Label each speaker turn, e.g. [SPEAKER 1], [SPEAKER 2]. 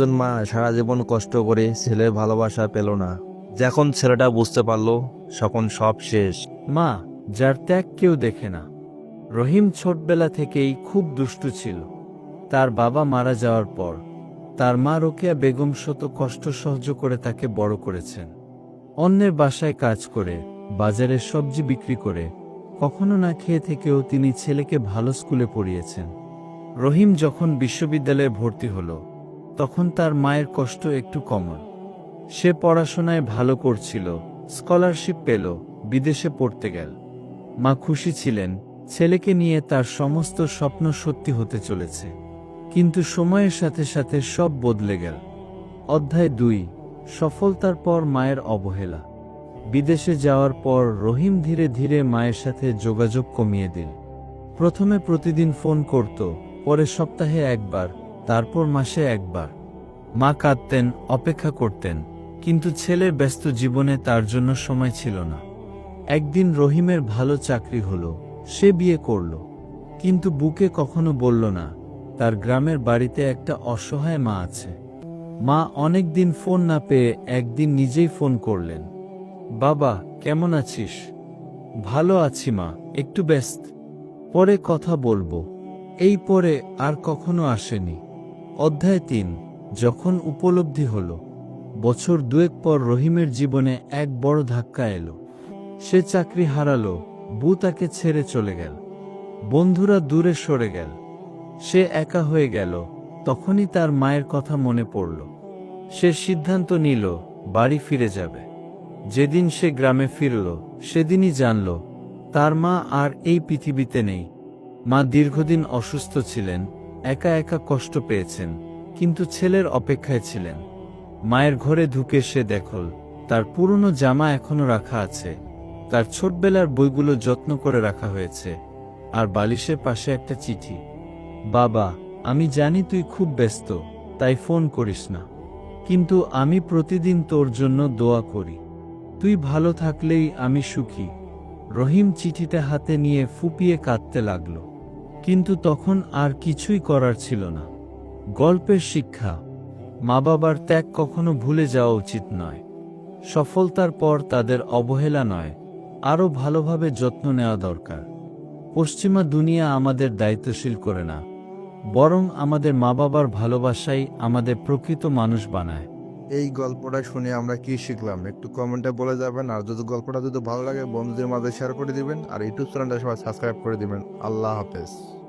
[SPEAKER 1] একজন মা সারা জীবন কষ্ট করে ছেলের ভালোবাসা পেল না। যখন ছেলেটা বুঝতে পারল, তখন সব শেষ।
[SPEAKER 2] মা, যার ত্যাগ কেউ দেখে না। রহিম ছোটবেলা থেকেই খুব দুষ্টু ছিল। তার বাবা মারা যাওয়ার পর, তার মা রোকেয়া বেগম শত কষ্ট সহ্য করে তাকে বড় করেছেন। অন্যের বাসায় কাজ করে বাজারে সবজি বিক্রি করে, কখনো না খেয়ে থেকেও তিনি ছেলেকে ভালো স্কুলে পড়িয়েছেন। রহিম যখন বিশ্ববিদ্যালয়ে ভর্তি হলো তখন তার মায়ের কষ্ট একটু কমল। সে পড়াশোনায় ভালো করছিল, স্কলারশিপ পেল, বিদেশে পড়তে গেল। মা খুশি ছিলেন, ছেলেকে নিয়ে তার সমস্ত স্বপ্ন সত্যি হতে চলেছে। কিন্তু সময়ের সাথে সাথে সব বদলে গেল। অধ্যায় দুই, সফলতার পর মায়ের অবহেলা। বিদেশে যাওয়ার পর রহিম ধীরে ধীরে মায়ের সাথে যোগাযোগ কমিয়ে দিল। প্রথমে প্রতিদিন ফোন করত, পরে সপ্তাহে একবার, তারপর মাসে একবার। মা কাঁদতেন, অপেক্ষা করতেন, কিন্তু ছেলের ব্যস্ত জীবনে তার জন্য সময় ছিল না। একদিন রহিমের ভালো চাকরি হলো, সে বিয়ে করল, কিন্তু বুকে কখনো বলল না, তার গ্রামের বাড়িতে একটা অসহায় মা আছে। মা অনেক দিন ফোন না পেয়ে একদিন নিজেই ফোন করলেন, বাবা, কেমন আছিস? ভালো আছি মা, একটু ব্যস্ত। পরে কথা বলব। এই পরে আর কখনো আসেনি। অধ্যায় তিন যখন উপলব্ধি হল, বছর দুয়েক পর রহিমের জীবনে এক বড় ধাক্কা এলো। সে চাকরি হারালো, বু তাকে ছেড়ে চলে গেল। বন্ধুরা দূরে সরে গেল। সে একা হয়ে গেল, তখনই তার মায়ের কথা মনে পড়ল। সে সিদ্ধান্ত নিল, বাড়ি ফিরে যাবে। যেদিন সে গ্রামে ফিরল, সেদিনই জানল, তার মা আর এই পৃথিবীতে নেই। মা দীর্ঘদিন অসুস্থ ছিলেন, একা একা কষ্ট পেয়েছেন। কিন্তু ছেলের অপেক্ষায় ছিলেন। মায়ের ঘরে ঢুকে সে দেখল, তার পুরনো জামা এখনও রাখা আছে। তার ছোটবেলার বইগুলো যত্ন করে রাখা হয়েছে। আর বালিশের পাশে একটা চিঠি। বাবা, আমি জানি তুই খুব ব্যস্ত, তাই ফোন করিস না। কিন্তু আমি প্রতিদিন তোর জন্য দোয়া করি। তুই ভালো থাকলেই আমি সুখী। রহিম চিঠিতে হাতে নিয়ে ফুপিয়ে কাঁদতে লাগল। কিন্তু তখন আর কিছুই করার ছিল না। গল্পের শিক্ষা। মা বাবার ত্যাগ কখনো ভুলে যাওয়া উচিত নয়। সফলতার পর তাদের অবহেলা নয়, আরও ভালোভাবে যত্ন নেওয়া দরকার। পশ্চিমা দুনিয়া আমাদের দায়িত্বশীল করে না, বরং আমাদের মা বাবার ভালোবাসাই আমাদের প্রকৃত মানুষ বানায়।
[SPEAKER 3] এই গল্পটা শুনে আমরা কি শিখলাম? একটু কমেন্টে বলে যাবেন, আর যদি গল্পটা যদি ভালো লাগে, বন্ধুদের মাঝে শেয়ার করে দিবেন, আর ইউটিউব চ্যানেলটা সবাই সাবস্ক্রাইব করে দিবেন। আল্লাহ হাফেজ।